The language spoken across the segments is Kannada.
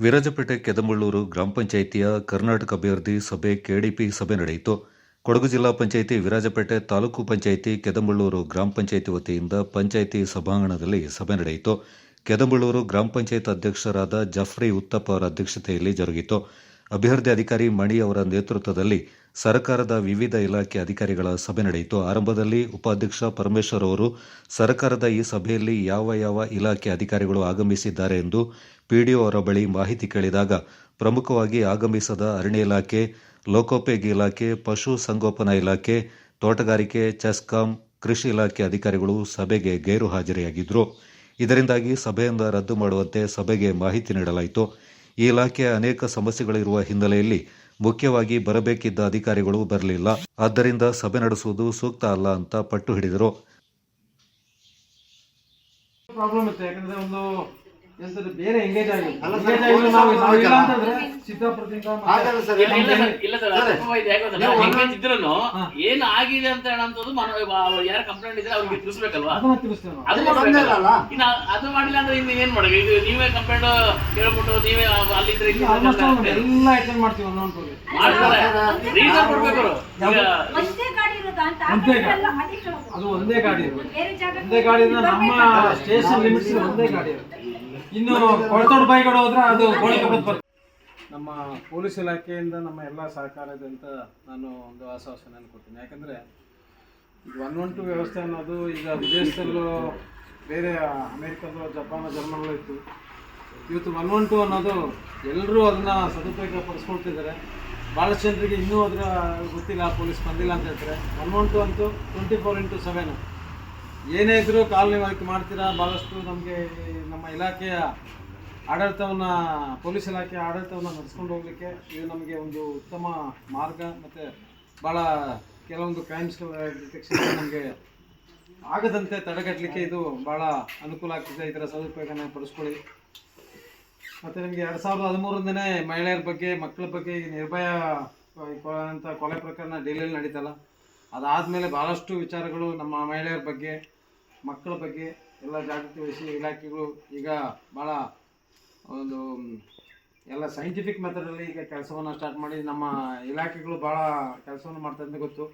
ವಿರಾಜಪೇಟೆ ಕೆದಮಳ್ಳೂರು ಗ್ರಾಮ ಪಂಚಾಯಿತಿಯ ಕರ್ನಾಟಕ ಅಭ್ಯರ್ಥಿ ಸಭೆ ಕೆಡಿಪಿ ಸಭೆ ನಡೆಯಿತು. ಕೊಡಗು ಜಿಲ್ಲಾ ಪಂಚಾಯಿತಿ ವಿರಾಜಪೇಟೆ ತಾಲೂಕು ಪಂಚಾಯಿತಿ ಕೆದಮಳ್ಳೂರು ಗ್ರಾಮ ಪಂಚಾಯಿತಿ ವತಿಯಿಂದ ಪಂಚಾಯಿತಿ ಸಭಾಂಗಣದಲ್ಲಿ ಸಭೆ ನಡೆಯಿತು. ಕೆದಮಳ್ಳೂರು ಗ್ರಾಮ ಪಂಚಾಯತ್ ಅಧ್ಯಕ್ಷರಾದ ಜಫ್ರಿ ಉತ್ತಪ್ಪ ಅವರ ಅಧ್ಯಕ್ಷತೆಯಲ್ಲಿ ಜರುಗಿತು. ಅಭಿವೃದ್ಧಿ ಅಧಿಕಾರಿ ಮಣಿ ಅವರ ನೇತೃತ್ವದಲ್ಲಿ ಸರ್ಕಾರದ ವಿವಿಧ ಇಲಾಖೆ ಅಧಿಕಾರಿಗಳ ಸಭೆ ನಡೆಯಿತು. ಆರಂಭದಲ್ಲಿ ಉಪಾಧ್ಯಕ್ಷ ಪರಮೇಶ್ವರ್ ಅವರು, ಸರ್ಕಾರದ ಈ ಸಭೆಯಲ್ಲಿ ಯಾವ ಯಾವ ಇಲಾಖೆ ಅಧಿಕಾರಿಗಳು ಆಗಮಿಸಿದ್ದಾರೆ ಎಂದು ಪಿಡಿಒ ಅವರ ಬಳಿ ಮಾಹಿತಿ ಕೇಳಿದಾಗ, ಪ್ರಮುಖವಾಗಿ ಆಗಮಿಸದ ಅರಣ್ಯ ಇಲಾಖೆ, ಲೋಕೋಪಯೋಗಿ ಇಲಾಖೆ, ಪಶು ಸಂಗೋಪನಾ ಇಲಾಖೆ, ತೋಟಗಾರಿಕೆ, ಚೆಸ್ಕಾಂ, ಕೃಷಿ ಇಲಾಖೆ ಅಧಿಕಾರಿಗಳು ಸಭೆಗೆ ಗೈರು ಹಾಜರಿಯಾಗಿದ್ದರು. ಇದರಿಂದಾಗಿ ಸಭೆಯಿಂದ ರದ್ದು ಮಾಡುವಂತೆ ಸಭೆಗೆ ಮಾಹಿತಿ ನೀಡಲಾಯಿತು. ಈ ಇಲಾಖೆಯ ಅನೇಕ ಸಮಸ್ಯೆಗಳಿರುವ ಹಿನ್ನೆಲೆಯಲ್ಲಿ ಮುಖ್ಯವಾಗಿ ಬರಬೇಕಿದ್ದ ಅಧಿಕಾರಿಗಳು ಬರಲಿಲ್ಲ. ಆದ್ದರಿಂದ ಸಭೆ ನಡೆಸುವುದು ಸೂಕ್ತ ಅಲ್ಲ ಅಂತ ಪಟ್ಟು ಹಿಡಿದರು. ಎಂತದ್ದು ಬೇರೆ ಎಂಗೇಜ್ ಆಗಿ ಅಲ್ಲ ಎಂಗೇಜ್ ಆಗಿಲ್ಲ ನಾವು ನಾವು ಇಲ್ಲ ಅಂತಂದ್ರೆ ಸಿದ್ದಾಪುರದಿಂದ ಮತ್ತೆ ಆಗಲ್ಲ ಸರ್ ಇಲ್ಲ ಇಲ್ಲ ಸರ್, ಇಲ್ಲ ಸರ್, ಅದು ತಪ್ಪು ಇದೆ. ಯಾಕೆ ಗೊತ್ತಾ? ನೀವು ಎಂಗೇಜ್ ಇದ್ರೂನು ಹಾ. ಏನ್ ಆಗಿದೆ ಅಂತ ಹೇಳೋಂಥದ್ದು ಮನ ಯಾರು ಕಂಪ್ಲೇಂಟ್ ಇದ್ರೆ ಅವ್ರಿಗೆ ತಿಳಿಸ್ಬೇಕಲ್ವಾ ಅದನ್ನ ತಿಳಿಸ್ತೇವೆ ನಾವು ಅದು ಬಂದೇ ಮಾಡ್ಬೇಕಲ್ಲ ಇನ್ನು ಅದು ಮಾಡಿಲ್ಲ ಅಂದ್ರೆ ಇನ್ನು ಏನ್ ಮಾಡಬೇಕು ಇದು ನೀವೇ ಕಂಪ್ಲೇಂಟ್ ಹೇಳ್ಬಿಟ್ಟು ನೀವೇ ಅಲ್ಲಿದ್ರೆ ಇಲ್ಲಿ ಆಲ್ಮೋಸ್ಟ್ ಇದ್ರೆ ಎಲ್ಲ ಅಟೆಂಡ್ ಮಾಡ್ತೀವಿ ಒಂದೊಂದು ಟೂರಿ ಮಾಡ್ತಾರೆ ರೀಸನ್ ಕೊಡ್ಬೇಕು ಅವ್ರು. ಈಗ ಒಂದೇ ಗಾಡಿ ಇರೋದಾ ಅಂತ ಆ ಒಂದೇ ಕಡೆ ಗಾಡಿ. ಎಲ್ಲ ಅದೇ ಕಡೆ ಹೋಗೋದು. ಅದು ಒಂದೇ ಗಾಡಿ ಇರೋದು ಬೇರೆ ಜಾಗಕ್ಕೆ ಒಂದೇ ಗಾಡಿನ ನಮ್ಮ ಬರ್ಬೇಕಲ್ಲ. ಸ್ಟೇಷನ್ ಲಿಮಿಟ್ಸ್ ಒಂದೇ ಗಾಡಿ ಇನ್ನು ಕೊಳತೋಡ್ ಬಾಯಿಗಳು ಹೋದ್ರೆ ಅದು ನಮ್ಮ ಪೊಲೀಸ್ ಇಲಾಖೆಯಿಂದ ನಮ್ಮ ಎಲ್ಲ ಸಹಕಾರದಂತ ನಾನು ಒಂದು ಆಶ್ವಾಸನೆಯನ್ನು ಕೊಡ್ತೀನಿ. ಯಾಕಂದರೆ ಈಗ ಒನ್ ಒನ್ ಟು ವ್ಯವಸ್ಥೆ ಅನ್ನೋದು ಈಗ ವಿದೇಶದಲ್ಲೂ ಬೇರೆ ಅಮೇರಿಕದಲ್ಲೂ ಜಪಾನ್, ಜರ್ಮನಲ್ಲೂ ಇತ್ತು. ಇವತ್ತು ಒನ್ ಒನ್ ಟು ಅನ್ನೋದು ಎಲ್ಲರೂ ಅದನ್ನು ಸದುಪಯೋಗ ಪಡಿಸ್ಕೊಳ್ತಿದ್ದಾರೆ ಭಾಳಷ್ಟು ಜನರಿಗೆ ಇನ್ನೂ ಅದರ ಗೊತ್ತಿಲ್ಲ, ಪೊಲೀಸ್ ಬಂದಿಲ್ಲ ಅಂತ ಹೇಳ್ತಾರೆ. ಒನ್ ಒನ್ ಟು ಅಂತೂ ಟ್ವೆಂಟಿ ಫೋರ್ ಇಂಟು ಸೆವೆನ್ ಏನೇ ಇದ್ರೂ ಕಾಲನಿ ವರ್ಕ್ ಮಾಡ್ತೀರಾ? ಭಾಳಷ್ಟು ನಮಗೆ ನಮ್ಮ ಇಲಾಖೆಯ ಆಡಳಿತವನ್ನು, ಪೊಲೀಸ್ ಇಲಾಖೆ ಆಡಳಿತವನ್ನು ನಡೆಸ್ಕೊಂಡು ಹೋಗಲಿಕ್ಕೆ ಇದು ನಮಗೆ ಒಂದು ಉತ್ತಮ ಮಾರ್ಗ ಮತ್ತು ಭಾಳ ಕೆಲವೊಂದು ಕ್ರೈಮ್ಸ್ಗಳ ಡಿಟೆಕ್ಷನ್ ನಮಗೆ ಆಗದಂತೆ ತಡೆಗಟ್ಟಲಿಕ್ಕೆ ಇದು ಭಾಳ ಅನುಕೂಲ ಆಗ್ತಿದೆ. ಇದರ ಸದುಪಯೋಗನ ಪಡಿಸ್ಕೊಳ್ಳಿ. ಮತ್ತು ನಿಮಗೆ ಎರಡು ಸಾವಿರದ ಹದಿಮೂರಿಂದನೇ ಮಹಿಳೆಯರ ಬಗ್ಗೆ, ಮಕ್ಕಳ ಬಗ್ಗೆ ನಿರ್ಭಯ ಅಂತ ಕೊಲೆ ಪ್ರಕರಣ ಡೆಲ್ಲಿಯಲ್ಲಿ ನಡೀತಲ್ಲ. ಅದಾದಮೇಲೆ ಭಾಳಷ್ಟು ವಿಚಾರಗಳು ನಮ್ಮ ಮಹಿಳೆಯರ ಬಗ್ಗೆ, ಮಕ್ಕಳ ಬಗ್ಗೆ ಎಲ್ಲ ಜಾಗೃತಿ ವಹಿಸಿ ಇಲಾಖೆಗಳು ಈಗ ಭಾಳ ಒಂದು, ಎಲ್ಲ ಸೈಂಟಿಫಿಕ್ ಮೆಥಡಲ್ಲಿ ಈಗ ಕೆಲಸವನ್ನು ಸ್ಟಾರ್ಟ್ ಮಾಡಿ ನಮ್ಮ ಇಲಾಖೆಗಳು ಭಾಳ ಕೆಲಸವನ್ನು ಮಾಡ್ತಾ ಅಂತ ಗೊತ್ತು.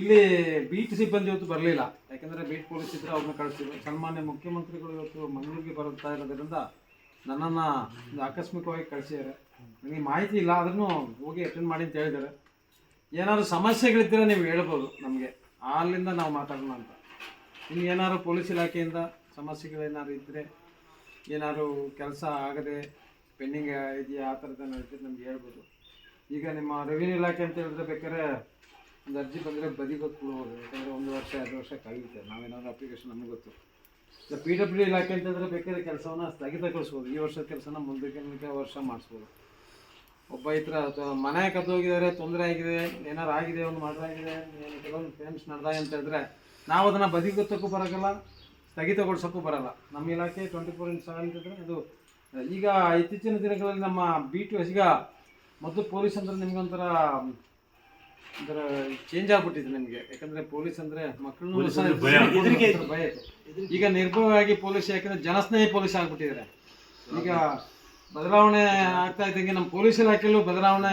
ಇಲ್ಲಿ ಬೀಟ್ ಸಿಬ್ಬಂದಿ ಇವತ್ತು ಬರಲಿಲ್ಲ. ಯಾಕೆಂದರೆ ಬೀಟ್ ಪೊಲೀಸ್ ಇದ್ದರೆ ಅವ್ರನ್ನ ಕಳಿಸ್ತೀವಿ ಸನ್ಮಾನ್ಯ ಮುಖ್ಯಮಂತ್ರಿಗಳು ಇವತ್ತು ಮಂಗಳೂರಿಗೆ ಬರುತ್ತಾ ಇರೋದ್ರಿಂದ ನನ್ನನ್ನು ಆಕಸ್ಮಿಕವಾಗಿ ಕಳಿಸಿದ್ದಾರೆ. ನನಗೆ ಮಾಹಿತಿ ಇಲ್ಲ ಆದ್ರೂ ಹೋಗಿ ಅಟೆಂಡ್ ಮಾಡಿ ಅಂತ ಹೇಳಿದ್ದಾರೆ. ಏನಾದ್ರು ಸಮಸ್ಯೆಗಳಿದ್ದರೆ ನೀವು ಹೇಳ್ಬೋದು ನಮಗೆ. ಅಲ್ಲಿಂದ ನಾವು ಮಾತಾಡೋಣ ಅಂತ. ಇನ್ನು ಏನಾದ್ರು ಪೊಲೀಸ್ ಇಲಾಖೆಯಿಂದ ಸಮಸ್ಯೆಗಳೇನಾದ್ರು ಇದ್ದರೆ ಏನಾದ್ರು ಕೆಲಸ ಆಗದೆ ಪೆಂಡಿಂಗ್ ಇದೆಯಾ? ಆ ಥರದ ಇದ್ದರೆ ನಮ್ಗೆ ಹೇಳ್ಬೋದು. ಈಗ ನಿಮ್ಮ ರೆವಿನ್ಯೂ ಇಲಾಖೆ ಅಂತ ಹೇಳಿದ್ರೆ ಬೇಕಾದ್ರೆ ಒಂದು ಅರ್ಜಿ ಬಂದರೆ ಬದಿ ಗೊತ್ಕೊಳ್ಬೋದು ಯಾಕಂದರೆ ಒಂದು ವರ್ಷ, ಎರಡು ವರ್ಷ ಕಳೆಯುತ್ತೆ. ನಾವೇನಾದ್ರು ಅಪ್ಲಿಕೇಶನ್ ನಮಗೆ ಗೊತ್ತು. ಪಿ ಡಬ್ಲ್ಯೂ ಇಲಾಖೆ ಅಂತಂದರೆ ಬೇಕಾದ್ರೆ ಕೆಲಸವನ್ನು ಸ್ಥಗಿತಗೊಳಿಸ್ಬೋದು. ಈ ವರ್ಷದ ಕೆಲಸನ ಮುಂದಕ್ಕೆ ವರ್ಷ ಮಾಡಿಸ್ಬೋದು. ಒಬ್ಬ ಈ ಥರ ಅಥವಾ ಮನೆ ಕದ್ದೋಗಿದ್ದಾರೆ ತೊಂದರೆ ಆಗಿದೆ ಏನಾರು ಆಗಿದೆ ಒಂದು ಮಾಡ್ರಾಗಿದೆ ಕೆಲವೊಂದು ಫೇಮ್ಸ್ ನಡೆದಾಗ ಅಂತ ಹೇಳಿದ್ರೆ ನಾವು ಅದನ್ನು ಬದಿಗೊತ್ತಕ್ಕೂ ಬರೋಕ್ಕಲ್ಲ ಸ್ಥಗಿತಗೊಳಿಸೋಕ್ಕೂ ಬರಲ್ಲ. ನಮ್ಮ ಇಲಾಖೆ ಟ್ವೆಂಟಿ ಫೋರ್ ಇಂಟು ಸೆವೆನ್ ಇದ್ದರೆ ಅದು ಈಗ ಇತ್ತೀಚಿನ ದಿನಗಳಲ್ಲಿ ನಮ್ಮ ಬಿ ಟು ಎಸ್ಗ ಮೊದಲು ಪೊಲೀಸ್ ಅಂದರೆ ನಿಮ್ಗೊಂಥರ ಒಂಥರ ಚೇಂಜ್ ಆಗ್ಬಿಟ್ಟಿದೆ ನಿಮಗೆ. ಯಾಕಂದರೆ ಪೊಲೀಸ್ ಅಂದರೆ ಮಕ್ಕಳನ್ನು ಭಯ ಈಗ ನಿರ್ಭಯವಾಗಿ ಪೊಲೀಸ್ ಯಾಕಂದ್ರೆ ಜನಸ್ನೇಹಿ ಪೊಲೀಸ್ ಆಗ್ಬಿಟ್ಟಿದ್ದಾರೆ. ಈಗ ಬದಲಾವಣೆ ಆಗ್ತಾ ಇದ್ದಂಗೆ ನಮ್ಮ ಪೊಲೀಸ್ ಇಲಾಖೆಯಲ್ಲೂ ಬದಲಾವಣೆ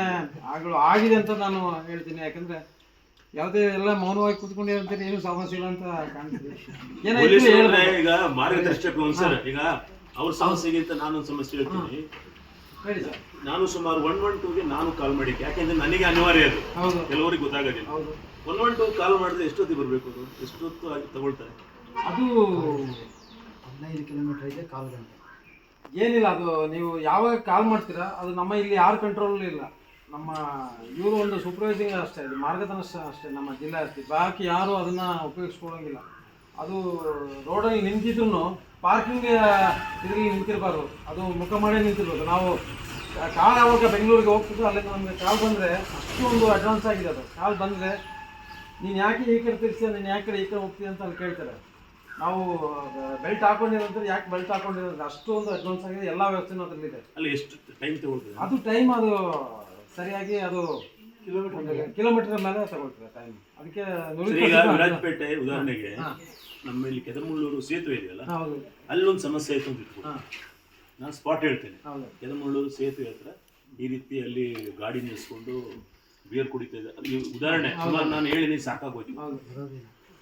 ಆಗಲು ಆಗಿದೆ ಅಂತ ನಾನು ಹೇಳ್ತೀನಿ. ಯಾಕಂದ್ರೆ ಯಾವುದೇ ಎಲ್ಲ ಮೌನವಾಗಿ ಕೂತ್ಕೊಂಡಿರಂತೀರಿ ಏನು ಸಮಸ್ಯೆ ಇಲ್ಲ ಅಂತ ಕಾಣ್ತಿದೆ. ಏನಾಯ್ತು ಈಗ ಮಾರ್ಗದರ್ಶಕ ಸರ್ ಈಗ ಅವ್ರ ಸಮಸ್ಯೆಗಿಂತ ನಾನೊಂದು ಸಮಸ್ಯೆ ಹೇಳ್ತೀನಿ. ಹೇಳಿ ಸರ್. ನಾನು ಸುಮಾರು ಒನ್ ಒನ್ ಟೂಗೆ ನಾನು ಕಾಲ್ ಮಾಡಿದ್ದೆ. ಯಾಕೆಂದ್ರೆ ನನಗೆ ಅನಿವಾರ್ಯ ಅದು. ಹೌದು. ಕೆಲವರಿಗೆ ಗೊತ್ತಾಗೋದಿಲ್ಲ. ಹೌದು. ಒನ್ ಒನ್ ಟೂ ಕಾಲ್ ಮಾಡಿದ್ರೆ ಎಷ್ಟೊತ್ತಿಗೆ ಬರಬೇಕು ಅದು? ಎಷ್ಟೊತ್ತು ಆಗಿ ತಗೊಳ್ತಾರೆ? ಅದು ಹದಿನೈದು ಕಿಲೋಮೀಟರ್ ಇದೆ ಕಾಲು ಗಂಟೆ ಏನಿಲ್ಲ, ಅದು ನೀವು ಯಾವಾಗ ಕಾಲ್ ಮಾಡ್ತೀರಾ, ಅದು ನಮ್ಮ ಇಲ್ಲಿ ಯಾರು ಕಂಟ್ರೋಲ್ ಇಲ್ಲ. ನಮ್ಮ ಇವರು ಒಂದು ಸೂಪರ್ವೈಸಿಂಗ್ ಅಷ್ಟೇ ಇದು ಮಾರ್ಗದರ್ಶನ ಅಷ್ಟೇ ನಮ್ಮ ಜಿಲ್ಲೆ ಅಷ್ಟೇ. ಬಾಕಿ ಯಾರು ಅದನ್ನು ಉಪಯೋಗಿಸ್ಕೊಳ್ಳೋಂಗಿಲ್ಲ ಅದು ರೋಡಲ್ಲಿ ನಿಂತಿದ್ರು ಪಾರ್ಕಿಂಗ್ ಇದರಲ್ಲಿ ನಿಂತಿರಬಾರ್ದು. ಅದು ಮುಖ ಮಾಡೇ ನಿಂತಿರ್ಬೋದು ನಾವು ಕಾಲ್ ಯಾವಾಗ ಬೆಂಗಳೂರಿಗೆ ಹೋಗ್ತಿದ್ರು ಅಲ್ಲಿಂದ ನಮಗೆ ಕಾಲ್ ಬಂದರೆ ಅಷ್ಟು ಒಂದು ಅಡ್ವಾನ್ಸ್ ಆಗಿದೆ ಅದು. ಕಾಲ್ ಬಂದರೆ, ನೀನು ಯಾಕೆ ಈ ಕಡೆ ತಿರ್ಸಿ ನೀನು ಯಾಕೆ ಈ ಕಡೆ ಹೋಗ್ತೀಯ ಅಂತ ಅಲ್ಲಿ ಕೇಳ್ತಾರೆ. ನಾವು ಬೆಲ್ಟ್ ಹಾಕೊಂಡಿರೋದ್ರೆ ಯಾಕೆ ಬೆಲ್ಟ್ ಹಾಕೊಂಡಿರೋದು ಅಷ್ಟೊಂದು ಅಡ್ವಾನ್ಸ್ ಆಗಿದೆ ಎಲ್ಲ ವ್ಯವಸ್ಥೆನೂ ಅದರಲ್ಲಿದೆ ಅಲ್ಲಿ ಎಷ್ಟು ಟೈಮ್ ತಗೊಳ್ತದೆ? ಅದು ಟೈಮ್ ಅದು ಸರಿಯಾಗಿ ಅದು ಕಿಲೋಮೀಟರ್ ಕಿಲೋಮೀಟರ್ ಮೇಲೆ ತಗೊಳ್ತದೆ ಟೈಮ್ ಅದಕ್ಕೆ ಈಗ ವಿರಾಜಪೇಟೆ ಉದಾಹರಣೆಗೆ ಹಾ. ನಮ್ಮ ಇಲ್ಲಿ ಕೆದಮುಳ್ಳೂರು ಸೇತುವೆ ಇದೆಯಲ್ಲ? ಹೌದು. ಅಲ್ಲೊಂದು ಸಮಸ್ಯೆ ಆಯ್ತು ಅಂತ ಇಟ್ಕೊಳ್ಳಿ. ನಾನು ಸ್ಪಾಟ್ ಹೇಳ್ತೇನೆ. ಹೌದು. ಕೆದಮಳ್ಳೂರು ಸೇತುವೆ ಹತ್ರ ಈ ರೀತಿ ಅಲ್ಲಿ ಗಾಡಿ ನಿಲ್ಲಿಸ್ಕೊಂಡು ಬಿಯರ್ ಕುಡಿತಾ ಇದ್ದಾರೆ ಉದಾಹರಣೆ ಸುಮಾರು ನಾನು ಹೇಳಿನಿ ಸಾಕಾಗೋಯ್ತು ಹೌದು.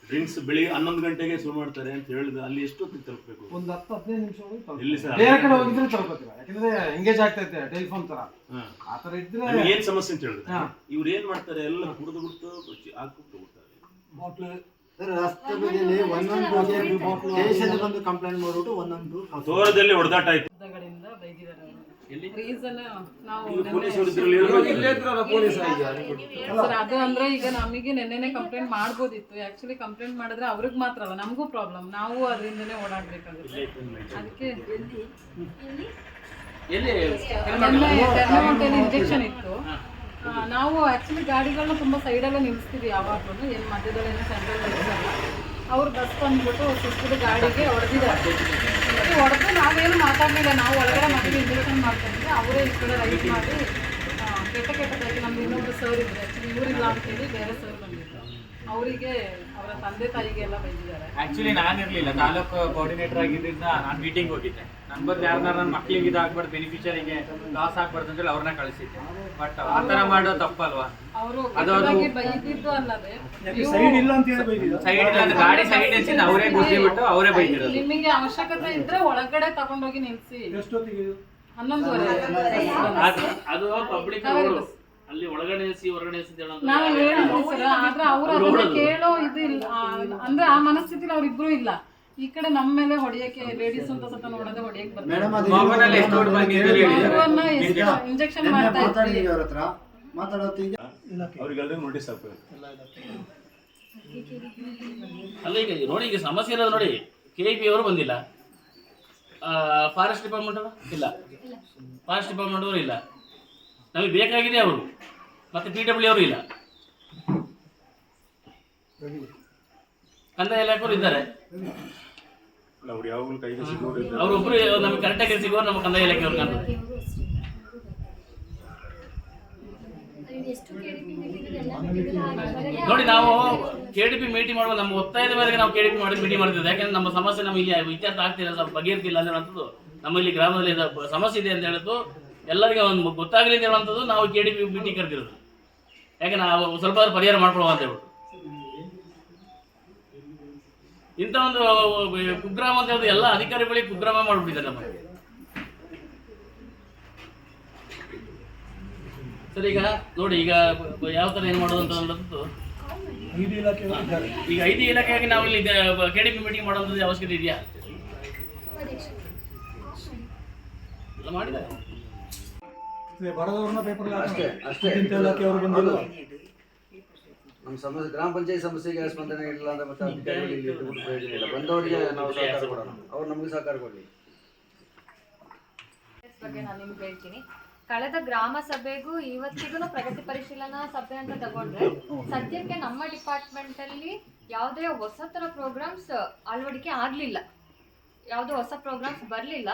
ಡ್ರಿಂಕ್ಸ್ ಬೆಳಿಗ್ಗೆ ಹನ್ನೊಂದು ಗಂಟೆಗೆ ಶುರು ಮಾಡ್ತಾರೆ ಅಂತ ಹೇಳಿದ್ರೆ ಅಲ್ಲಿ ಎಷ್ಟೊತ್ತಿಗೆ ತಲುಪಬೇಕು? ಒಂದು ಹತ್ತು ಹದಿನೈದು ನಿಮಿಷ ಇಲ್ಲಿ. ಸರ್? ಬೇರೆ ಕಡೆ ಹೋಗಿದ್ರೆ ತಲುಪತ್ತಿಲ್ಲ ಯಾಕಂದ್ರೆ ಎಂಗೇಜ್ ಆಗ್ತೈತೆ ಟೆಲಿಫೋನ್ ತರ. ಆ ತರ ಇದ್ರೆ ಏನ್ ಸಮಸ್ಯೆ ಅಂತ ಹೇಳಿದ್ರೆ ಹಾ. ಇವ್ರು ಏನ್ ಮಾಡ್ತಾರೆ ಎಲ್ಲ ಕುಡಿದು ಬಿಟ್ಟು ಹಾಕ್ಬಿಟ್ಟು ಹೋಗ್ತಾರೆ. ಸರ್ ರಸ್ತೆ ಬದಿಯಲ್ಲಿ ಒಂದೊಂದು ಸ್ಟೇಷನ್ ಬಂದು ಕಂಪ್ಲೇಂಟ್ ಮಾಡ್ಬಿಟ್ಟು ಒಂದೊಂದು ತೋರದಲ್ಲಿ ಹೊಡೆದಾಟ ಆಯ್ತು. ಇದ್ರಲ್ಲ ಪೊಲೀಸ್ ಸರ್ ಅದು ಅಂದ್ರೆ ಈಗ ನಮಗೆ ನೆನ್ನೆನೆ ಕಂಪ್ಲೇಂಟ್ ಮಾಡ್ಬೋದಿತ್ತು. ಆಕ್ಚುಲಿ ಕಂಪ್ಲೇಂಟ್ ಮಾಡಿದ್ರೆ ಅವ್ರಿಗೆ ಮಾತ್ರ ಅಲ್ಲ ನಮಗೂ ಪ್ರಾಬ್ಲಮ್ ನಾವು ಅದರಿಂದನೇ ಓಡಾಡ್ಬೇಕಾಗುತ್ತೆ. ಅದಕ್ಕೆ ಎಲ್ಲಿ? ಇಂಜೆಕ್ಷನ್ ಇತ್ತು. ನಾವು ಆಕ್ಚುಲಿ ಗಾಡಿಗಳನ್ನ ತುಂಬಾ ಸೈಡಲ್ಲೇ ನಿಲ್ಲಿಸ್ತೀವಿ ಯಾವಾಗಲೂ. ಏನು ಮಧ್ಯದಲ್ಲಿ ಸೆಂಟ್ರಲ್ ನಿಲ್ಲಿಸಲ್ಲ ಅವ್ರು ಬಸ್ ಬಂದ್ಬಿಟ್ಟು ಸುತ್ತಿದ ಗಾಡಿಗೆ ಹೊಡೆದಿದ್ದಾರೆ. ಹೊಡೆದು ನಾವೇನು ಮಾತಾಡಲಿಲ್ಲ. ನಾವು ಒಳಗಡೆ ಮಕ್ಕಳು ಇಂಜೆಕ್ಷನ್ ಮಾಡ್ಕೊಂಡಿದ್ವಿ ಅವರೇ ಈ ಕಡೆ ರೈಟ್ ಮಾಡಿ ಕೆಟ್ಟ ಕೆಟ್ಟದಾಗಿ ನಮ್ಮ ಇನ್ನೊಬ್ರು ಸರ್ ಇದ್ರು. ಆ್ಯಕ್ಚುಲಿ ಇವರಿಲ್ಲ ಅಂತೇಳಿ ಬೇರೆ ಸರ್ ಬಂದಿದ್ರು. ಅವರಿಗೆ ಅವರ ತಂದೆ ತಾಯಿಗೆ ಎಲ್ಲ ಬಂದಿದ್ದಾರೆ. ಆಕ್ಚುಲಿ ನಾನಿರ್ಲಿಲ್ಲ. ತಾಲೂಕು ಕೋಆರ್ಡಿನೇಟರ್ ಆಗಿದ್ದರಿಂದ ನಾನು ಮೀಟಿಂಗ್ ಹೋಗಿದ್ದೆ. ನನ್ ಬಂದು ಯಾರನ್ನ ನನ್ನ ಮಕ್ಳಿಗೆ ಇದಾಗ್ಬಾರ್ದು ಬೆನಿಫಿಷರಿಗೆ ಲಾಸ್ ಆಗ್ಬಾರ್ದು ಅಂತೇಳಿ ಅವ್ರನ್ನ ಕಳಿಸಿದ್ದೆ. ಬಟ್ ಆ ತರ ಮಾಡೋ ತಪ್ಪಲ್ವಾ? ಅವರು ಬೈದಿದ್ದು ಸೈಡ್ ಇಲ್ಲ ಅಂತ ಹೇಳಿ ಬೈದಿಲ್ಲ ಸೈಡ್ ಇಲ್ಲ ಅಂದ್ರೆ ಗಾಡಿ ಸೈಡ್ ನಿಲ್ಸಿದ್ದು ಅವರೇ ಗುದ್ದಿಬಿಟ್ಟು ಅವರೇ ಬೈದಿರೋದು. ನಿಮಗೆ ಅವಶ್ಯಕತೆ ಇದ್ರೆ ಒಳಗಡೆ ತಗೊಂಡೋಗಿ ನಿಲ್ಸಿ. ಎಷ್ಟೊತ್ತಿಗೆ? ಹನ್ನೊಂದುವರೆ. ಅದು ಪಬ್ಲಿಕ್ ಅಲ್ಲಿ ಒಳಗಡೆ ಎಸಿ ಹೊರಗಡೆ ನಿಲ್ಸಿ ಅಂತ ಹೇಳೋದು ನಾವು ಹೇಳಿದ್ವಿ ಸರ್ ಆದ್ರೆ ಅವ್ರು ಅದನ್ನ ಕೇಳೋ ಇದು ಇಲ್ಲ. ಆ, ಅಂದ್ರೆ ಆ ಮನಸ್ಥಿತಿಲಿ ಅವ್ರಿಬ್ರು ಇಲ್ಲ. ಈ ಕಡೆ ನಮ್ಮ ಮೇಲೆ ಹೊಡಿಯಕ್ಕೆ ಲೇಡೀಸ್ ಅಂತ ಸತ ನೋಡದೆ ಹೊಡಿಯಕ್ಕೆ ಬರ್ತಾರೆ. ಮೇಡಮ್ ಅದು ಮಗುನಲ್ಲಿ ಎಷ್ಟು ದುಡ್ಡು ಬಂದಿದೆ ಹೇಳಿ. ಮಗುವನ್ನ ಇಂಜೆಕ್ಷನ್ ನೆನ್ನೆ ಮಾಡ್ತಾ ಇದ್ವಿ ಮಾತಾಡಿದೀವಿ ಅವ್ರ ಹತ್ರ. ನೋಟಿಸ್ ಹಾಕ್ಬೇಕು ಅಲ್ಲ ಈಗ ನೋಡಿ ಈಗ ಸಮಸ್ಯೆ ಇರೋದು ನೋಡಿ ಕೆ ಪಿ ಅವರು ಬಂದಿಲ್ಲ. ಫಾರೆಸ್ಟ್ ಡಿಪಾರ್ಟ್ಮೆಂಟ್ ಅವರು ಇಲ್ಲ. ಫಾರೆಸ್ಟ್ ಡಿಪಾರ್ಟ್ಮೆಂಟ್ ಅವರು ಇಲ್ಲ. ನಮಗೆ ಬೇಕಾಗಿದೆ ಅವರು. ಮತ್ತೆ ಪಿ ಡಬ್ಲ್ಯೂ ಅವರು ಇಲ್ಲ. ಕಂದಾಯ ಇಲಾಖೆಯವರು ಇದ್ದಾರೆ. ಸಿಗೋರು. ಅವರೊಬ್ಬರು ನಮಗೆ ಕರೆಕ್ಟಾಗಿ ಸಿಗುವ ನಮ್ಮ ಕಂದಾಯ ಇಲಾಖೆಯವರು ಕಂಡು ನೋಡಿ, ನಾವು ಕೆ ಡಿ ಪಿ ಮೀಟಿಂಗ್ ಮಾಡುವ ನಮ್ಮ ಒತ್ತಾಯದ ಮೇಲೆ ನಾವು ಕೆ ಡಿ ಪಿ ಮಾಡಿ ಮೀಟಿಂಗ್ ಮಾಡ್ತಿದ್ದೆ ಯಾಕಂದ್ರೆ ನಮ್ಮ ಸಮಸ್ಯೆ ನಮ್ಮ ಇಲ್ಲಿ ಇತ್ಯರ್ಥ ಆಗ್ತಿಲ್ಲ, ಸ್ವಲ್ಪ ಬಗೆಹರ್ತಿಲ್ಲ ಹೇಳುವಂಥದ್ದು ನಮ್ಮಲ್ಲಿ ಗ್ರಾಮದಲ್ಲಿ ಸಮಸ್ಯೆ ಇದೆ ಅಂತ ಹೇಳಿದ್ದು ಎಲ್ಲರಿಗೆ ಒಂದು ಗೊತ್ತಾಗಲಿ ಅಂತ ಹೇಳುವಂಥದ್ದು ನಾವು ಕೆ ಡಿ ಪಿ ಮೀಟಿಂಗ್ ಕರೆದಿರೋದು. ಯಾಕೆ ನಾವು ಸ್ವಲ್ಪ ಪರಿಹಾರ ಮಾಡ್ಕೊಳ್ಳುವ ಅಂತ ಹೇಳ್ಬಿಟ್ಟು. ಇಂಥ ಒಂದು ಕುಗ್ರಾಮ ಅಂತ ಹೇಳಿದ್ರೆ ಎಲ್ಲ ಅಧಿಕಾರಿಗಳಿಗೆ ಕುಗ್ರಾಮ ಮಾಡಿಬಿಟ್ಟಿದ್ದಾರೆ ನಮಗೆ ಸರಿ, ಈಗ ನೋಡಿ, ಈಗ ಯಾವ ಥರ ಏನು ಮಾಡೋದು ಅಂತ ಅನ್ನೋದು. ಈಗ ಐದು ಇಲಾಖೆಯಾಗಿ ನಾವು ಇಲ್ಲಿ ಕೆ ಡಿ ಪಿ ಮೀಟಿಂಗ್ ಮಾಡೋದು ಅವಶ್ಯಕತೆ ಇದೆಯಾ? ಎಲ್ಲ ಮಾಡಿದ್ದಾರೆ. ನಮ್ಮ ಸಮಸ್ಯೆ ಗ್ರಾಮ ಪಂಚಾಯತ್ ಸಮಸ್ಯೆಗೆ ಸ್ಪಂದನೆ ಇಲ್ಲ ಅಂತ ಮತ್ತೆ ಅಧಿಕಾರಿಗಳು ಇಲ್ಲಿ ಇಟ್ಟುಕೊಂಡು ಪ್ರಯೋಜನ ಇಲ್ಲ ಬಂದವರಿಗೆ ನಾವು ಸಹಕಾರ ಕೊಡೋಣ. ಅವ್ರು ನಮಗೆ ಸಹಕಾರ ಕೊಡಲಿ. ಬಗ್ಗೆ ನಾನು ನಿಮ್ಗೆ ಹೇಳ್ತೀನಿ. ಕಳೆದ ಗ್ರಾಮ ಸಭೆಗೂ ಇವತ್ತಿಗೂ ಪ್ರಗತಿ ಪರಿಶೀಲನಾ ಸಭೆ ಅಂತ ತಗೊಂಡ್ರೆ ಸದ್ಯಕ್ಕೆ ನಮ್ಮ ಡಿಪಾರ್ಟ್ಮೆಂಟ್ ಅಲ್ಲಿ ಯಾವುದೇ ಹೊಸ ತರ ಪ್ರೋಗ್ರಾಮ್ಸ್ ಅಳವಡಿಕೆ ಆಗ್ಲಿಲ್ಲ. ಯಾವುದೇ ಹೊಸ ಪ್ರೋಗ್ರಾಮ್ಸ್ ಬರಲಿಲ್ಲ.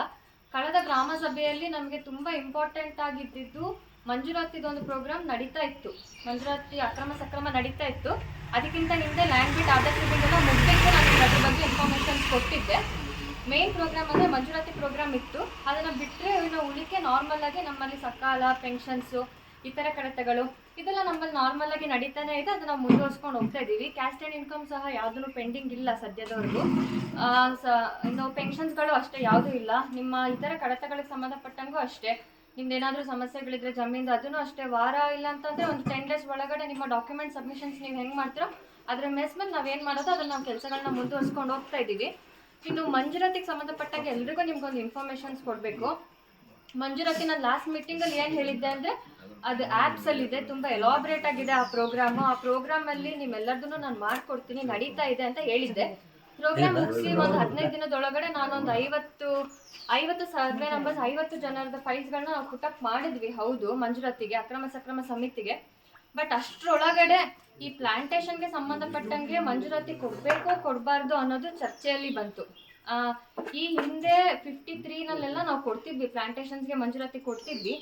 ಕಳೆದ ಗ್ರಾಮ ಸಭೆಯಲ್ಲಿ ನಮಗೆ ತುಂಬಾ ಇಂಪಾರ್ಟೆಂಟ್ ಆಗಿದ್ದಿದ್ದು ಮಂಜುರಾತಿದೊಂದು ಪ್ರೋಗ್ರಾಮ್ ನಡೀತಾ ಇತ್ತು. ಮಂಜೂರಾತಿ ಅಕ್ರಮ ಸಕ್ರಮ ನಡೀತಾ ಇತ್ತು. ಅದಕ್ಕಿಂತ ಹಿಂದೆ ಲ್ಯಾಂಡ್ ಬಿಟ್ ಎಲ್ಲ ಮುಗ್ದಕ್ಕೆ ನಾನು ಅದ್ರ ಬಗ್ಗೆ ಇನ್ಫಾರ್ಮೇಶನ್ ಕೊಟ್ಟಿದ್ದೆ. ಮೇನ್ ಪ್ರೋಗ್ರಾಮ್ ಅಂದ್ರೆ ಮಂಜೂರಾತಿ ಪ್ರೋಗ್ರಾಮ್ ಇತ್ತು. ಅದನ್ನ ಬಿಟ್ಟರೆ ಇನ್ನು ಉಳಿಕೆ ನಾರ್ಮಲ್ ಆಗಿ ನಮ್ಮಲ್ಲಿ ಸಕಾಲ ಪೆನ್ಷನ್ಸು ಈ ಥರ ಕಡತಗಳು, ಇದೆಲ್ಲ ನಮ್ಮಲ್ಲಿ ನಾರ್ಮಲ್ ಆಗಿ ನಡೀತಾನೆ ಇದೆ, ಅದನ್ನ ನಾವು ಮುಂದುವರ್ಸ್ಕೊಂಡು ಹೋಗ್ತಾ ಇದ್ದೀವಿ. ಕ್ಯಾಸ್ಟ್ ಅಂಡ್ ಇನ್ಕಮ್ ಸಹ ಯಾವ್ದು ಪೆಂಡಿಂಗ್ ಇಲ್ಲ ಸದ್ಯದವರೆಗೂ. ಇನ್ನು ಪೆನ್ಷನ್ಸ್ಗಳು ಅಷ್ಟೇ, ಯಾವುದೂ ಇಲ್ಲ. ನಿಮ್ಮ ಇತರ ಕಡತಗಳಿಗೆ ಸಂಬಂಧಪಟ್ಟಂಗೂ ಅಷ್ಟೇ. ನಿಮ್ದು ಏನಾದರೂ ಸಮಸ್ಯೆಗಳಿದ್ರೆ ಜಮೀನ್ದು ಅದನ್ನು ಅಷ್ಟೇ, ವಾರ ಇಲ್ಲ ಅಂತಂದ್ರೆ ಒಂದು ಟೆನ್ ಡೇಸ್ ಒಳಗಡೆ ನಿಮ್ಮ ಡಾಕ್ಯುಮೆಂಟ್ ಸಬ್ಮಿಷನ್ಸ್ ನೀವು ಹೆಂಗೆ ಮಾಡ್ತೀರೋ, ಅದ್ರ ಮೇಸ್ ಮೇಲೆ ನಾವೇನು ಮಾಡೋದು ಅದನ್ನ ನಾವು ಕೆಲಸಗಳನ್ನ ಮುಂದುವರ್ಸ್ಕೊಂಡು ಹೋಗ್ತಾ ಇದ್ದೀವಿ. ಇನ್ನು ಮಂಜೂರಾತಿಗೆ ಸಂಬಂಧಪಟ್ಟಂಗೆ ಎಲ್ರಿಗೂ ನಿಮ್ಗೊಂದು ಇನ್ಫಾರ್ಮೇಷನ್ಸ್ ಕೊಡಬೇಕು. ಮಂಜೂರಾತಿ ನಾನು ಲಾಸ್ಟ್ ಮೀಟಿಂಗಲ್ಲಿ ಏನು ಹೇಳಿದ್ದೆ ಅಂದರೆ ಅದು ಆ್ಯಪ್ಸಲ್ಲಿ ಇದೆ ತುಂಬಾ ಎಲಾಬ್ರೇಟ್ ಆಗಿದೆ ಆ ಪ್ರೋಗ್ರಾಮ್ ಆ ಪ್ರೋಗ್ರಾಮಲ್ಲಿ ನಿಮ್ಮೆಲ್ಲರದನ್ನು ನಾನು ಮಾಡ್ಕೊಡ್ತೀನಿ ನಡೀತಾ ಇದೆ ಅಂತ ಹೇಳಿದ್ದೆ. ಪ್ರೋಗ್ರಾಮ್ ಮುಗಿಸಿ ಒಂದು ಹದಿನೈದು ದಿನದೊಳಗಡೆ ನಾನೊಂದು ಐವತ್ತು ಐವತ್ತು ಸರ್ವೆ ನಂಬರ್ಸ್ ಐವತ್ತು ಜನರದ ಫೈಲ್ಸ್ಗಳನ್ನ ನಾವು ಪುಟಪ್ ಮಾಡಿದ್ವಿ ಹೌದು ಮಂಜುರಾತಿಗೆ ಅಕ್ರಮ ಸಕ್ರಮ ಸಮಿತಿಗೆ. ಬಟ್ ಅಷ್ಟರೊಳಗಡೆ ಈ ಪ್ಲಾಂಟೇಶನ್ಗೆ ಸಂಬಂಧಪಟ್ಟಂಗೆ ಮಂಜೂರಾತಿ ಕೊಡಬೇಕು ಕೊಡಬಾರ್ದು ಅನ್ನೋದು ಚರ್ಚೆಯಲ್ಲಿ ಬಂತು. ಈ ಹಿಂದೆ ಫಿಫ್ಟಿ ತ್ರೀನಲ್ಲೆಲ್ಲ ನಾವು ಕೊಡ್ತಿದ್ವಿ ಪ್ಲಾಂಟೇಶನ್ಸ್ಗೆ ಮಂಜೂರಾತಿ ಕೊಡ್ತಿದ್ವಿ.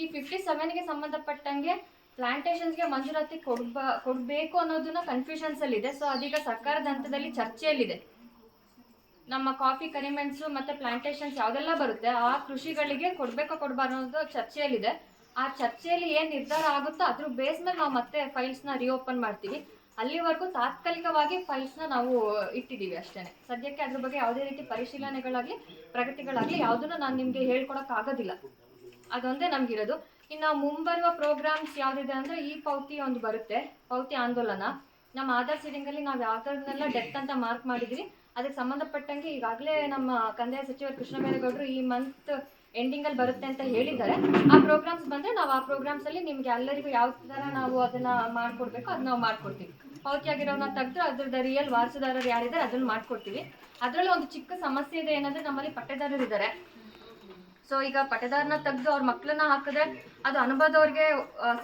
ಈ ಫಿಫ್ಟಿ ಸೆವೆನ್ಗೆ ಸಂಬಂಧಪಟ್ಟಂಗೆ ಪ್ಲಾಂಟೇಶನ್ಸ್ಗೆ ಮಂಜೂರಾತಿ ಕೊಡ್ಬ, ಕೊಡಬೇಕು ಅನ್ನೋದನ್ನ ಕನ್ಫ್ಯೂಷನ್ಸ್ ಅಲ್ಲಿ ಇದೆ. ಸೊ ಅದೀಗ ಸರ್ಕಾರದ ಹಂತದಲ್ಲಿ ಚರ್ಚೆಯಲ್ಲಿದೆ. ನಮ್ಮ ಕಾಫಿ ಕರಿಮೆಣಸು ಮತ್ತು ಪ್ಲಾಂಟೇಶನ್ಸ್ ಯಾವುದೆಲ್ಲ ಬರುತ್ತೆ, ಆ ಕೃಷಿಗಳಿಗೆ ಕೊಡಬೇಕೋ ಕೊಡಬಾರ್ದು ಅನ್ನೋದು ಚರ್ಚೆಯಲ್ಲಿದೆ. ಆ ಚರ್ಚೆಯಲ್ಲಿ ಏನು ನಿರ್ಧಾರ ಆಗುತ್ತೋ ಅದ್ರ ಬೇಸ್ ಮೇಲೆ ನಾವು ಮತ್ತೆ ಫೈಲ್ಸ್ನ ರಿಓಪನ್ ಮಾಡ್ತೀವಿ. ಅಲ್ಲಿವರೆಗೂ ತಾತ್ಕಾಲಿಕವಾಗಿ ಫೈಲ್ಸ್ನ ನಾವು ಇಟ್ಟಿದ್ದೀವಿ ಅಷ್ಟೇ ಸದ್ಯಕ್ಕೆ ಅದ್ರ ಬಗ್ಗೆ ಯಾವುದೇ ರೀತಿ ಪರಿಶೀಲನೆಗಳಾಗಲಿ, ಪ್ರಗತಿಗಳಾಗಲಿ ಯಾವುದನ್ನು ನಾನು ನಿಮಗೆ ಹೇಳ್ಕೊಡೋಕ್ಕಾಗೋದಿಲ್ಲ ಅದೊಂದೇ ನಮಗಿರೋದು. ಇನ್ನು ಮುಂಬರುವ ಪ್ರೋಗ್ರಾಮ್ಸ್ ಯಾವುದಿದೆ ಅಂದರೆ ಈ ಪೌತಿ ಒಂದು ಬರುತ್ತೆ, ಪೌತಿ ಆಂದೋಲನ. ನಮ್ಮ ಆಧಾರ್ ಸೀಡಿಂಗಲ್ಲಿ ನಾವು ಯಾವ್ದನ್ನೆಲ್ಲ ಡೆತ್ ಅಂತ ಮಾರ್ಕ್ ಮಾಡಿದ್ವಿ, ಅದಕ್ಕೆ ಸಂಬಂಧಪಟ್ಟಂಗೆ ಈಗಾಗಲೇ ನಮ್ಮ ಕಂದಾಯ ಸಚಿವರು ಕೃಷ್ಣ ಬೈರೇಗೌಡರು ಈ ಮಂತ್ ಎಂಡಿಂಗಲ್ಲಿ ಬರುತ್ತೆ ಅಂತ ಹೇಳಿದ್ದಾರೆ. ಆ ಪ್ರೋಗ್ರಾಮ್ಸ್ ಬಂದರೆ ನಾವು ಆ ಪ್ರೋಗ್ರಾಮ್ಸಲ್ಲಿ ನಿಮಗೆ ಎಲ್ಲರಿಗೂ ಯಾವ ಥರ ನಾವು ಅದನ್ನು ಮಾಡಿಕೊಡ್ಬೇಕು ಅದು ನಾವು ಮಾಡ್ಕೊಡ್ತೀವಿ. ಮಾಡಿಕೊಡ್ತೀವಿ ಆಗಿರೋನ ತೆಗೆದು ಅದ್ರದ್ದು ರಿಯಲ್ ವಾರಸುದಾರರು ಯಾರಿದ್ದಾರೆ ಅದನ್ನ ಮಾಡ್ಕೊಡ್ತೀವಿ. ಅದರಲ್ಲಿ ಒಂದು ಚಿಕ್ಕ ಸಮಸ್ಯೆ ಇದೆ ಏನಂದರೆ ನಮ್ಮಲ್ಲಿ ಪಟ್ಟೆದಾರರು ಇದ್ದಾರೆ. ಸೊ ಈಗ ಪಟ್ಟೆದಾರನ ತೆಗೆದು ಅವ್ರ ಮಕ್ಕಳನ್ನ ಹಾಕಿದ್ರೆ ಅದು ಅನುಭವದವ್ರಿಗೆ